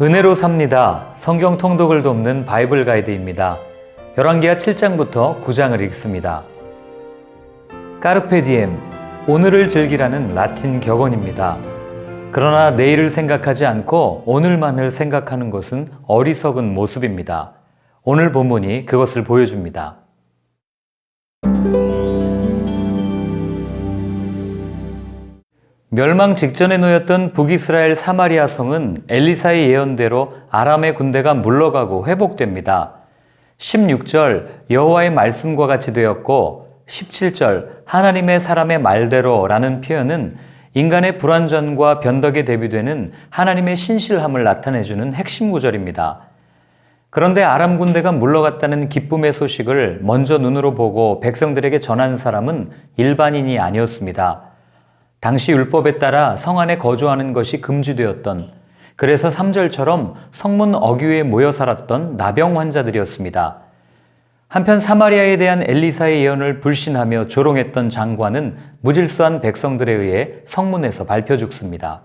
은혜로 삽니다. 성경 통독을 돕는 바이블 가이드입니다. 열왕기하 7장부터 9장을 읽습니다. 까르페 디엠, 오늘을 즐기라는 라틴 격언입니다. 그러나 내일을 생각하지 않고 오늘만을 생각하는 것은 어리석은 모습입니다. 오늘 본문이 그것을 보여줍니다. 멸망 직전에 놓였던 북이스라엘 사마리아 성은 엘리사의 예언대로 아람의 군대가 물러가고 회복됩니다. 16절 여호와의 말씀과 같이 되었고 17절 하나님의 사람의 말대로라는 표현은 인간의 불완전과 변덕에 대비되는 하나님의 신실함을 나타내주는 핵심 구절입니다. 그런데 아람 군대가 물러갔다는 기쁨의 소식을 먼저 눈으로 보고 백성들에게 전한 사람은 일반인이 아니었습니다. 당시 율법에 따라 성 안에 거주하는 것이 금지되었던 그래서 3절처럼 성문 어귀에 모여 살았던 나병 환자들이었습니다. 한편 사마리아에 대한 엘리사의 예언을 불신하며 조롱했던 장관은 무질서한 백성들에 의해 성문에서 밟혀 죽습니다.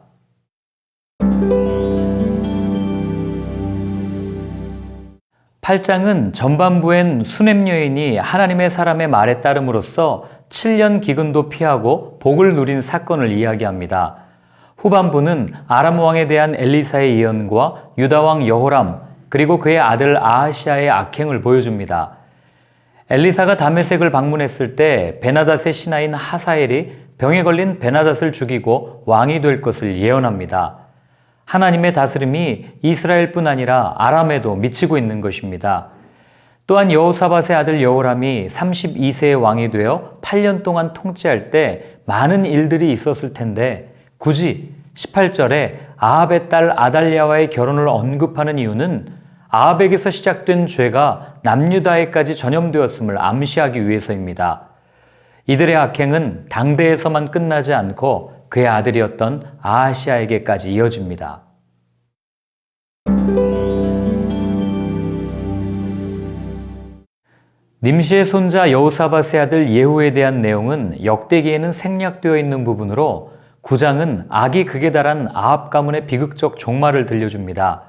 팔장은 전반부엔 수냄 여인이 하나님의 사람의 말에 따름으로써 7년 기근도 피하고 복을 누린 사건을 이야기합니다. 후반부는 아람 왕에 대한 엘리사의 예언과 유다 왕 여호람 그리고 그의 아들 아하시아의 악행을 보여줍니다. 엘리사가 다메섹을 방문했을 때 베나닷의 신하인 하사엘이 병에 걸린 베나닷을 죽이고 왕이 될 것을 예언합니다. 하나님의 다스림이 이스라엘뿐 아니라 아람에도 미치고 있는 것입니다. 또한 여호사밧의 아들 여호람이 32세의 왕이 되어 8년 동안 통치할 때 많은 일들이 있었을 텐데 굳이 18절에 아합의 딸 아달리아와의 결혼을 언급하는 이유는 아합에게서 시작된 죄가 남유다에까지 전염되었음을 암시하기 위해서입니다. 이들의 악행은 당대에서만 끝나지 않고 그의 아들이었던 아하시아에게까지 이어집니다. 님시의 손자 여우사밧의 아들 예후에 대한 내용은 역대기에는 생략되어 있는 부분으로 구장은 악이 극에 달한 아합 가문의 비극적 종말을 들려줍니다.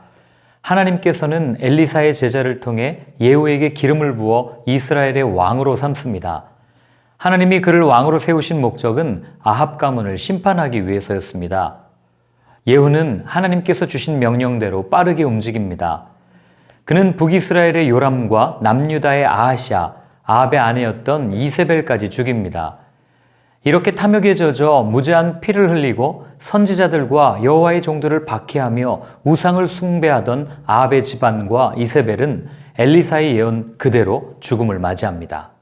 하나님께서는 엘리사의 제자를 통해 예후에게 기름을 부어 이스라엘의 왕으로 삼습니다. 하나님이 그를 왕으로 세우신 목적은 아합 가문을 심판하기 위해서였습니다. 예후는 하나님께서 주신 명령대로 빠르게 움직입니다. 그는 북이스라엘의 요람과 남유다의 아하시아, 아합의 아내였던 이세벨까지 죽입니다. 이렇게 탐욕에 젖어 무제한 피를 흘리고 선지자들과 여호와의 종들을 박해하며 우상을 숭배하던 아합의 집안과 이세벨은 엘리사의 예언 그대로 죽음을 맞이합니다.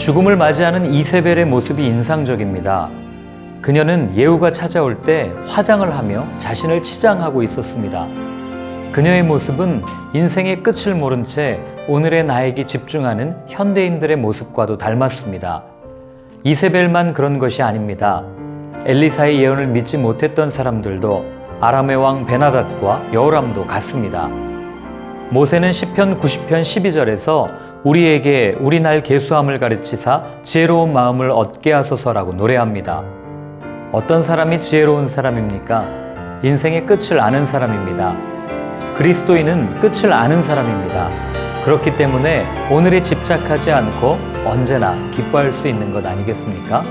죽음을 맞이하는 이세벨의 모습이 인상적입니다. 그녀는 예후가 찾아올 때 화장을 하며 자신을 치장하고 있었습니다. 그녀의 모습은 인생의 끝을 모른 채 오늘의 나에게 집중하는 현대인들의 모습과도 닮았습니다. 이세벨만 그런 것이 아닙니다. 엘리사의 예언을 믿지 못했던 사람들도 아람의 왕 베나닷과 여호람도 같습니다. 모세는 시편 90편 12절에서 우리에게 우리 날 계수함을 가르치사 지혜로운 마음을 얻게 하소서라고 노래합니다. 어떤 사람이 지혜로운 사람입니까? 인생의 끝을 아는 사람입니다. 그리스도인은 끝을 아는 사람입니다. 그렇기 때문에 오늘에 집착하지 않고 언제나 기뻐할 수 있는 것 아니겠습니까?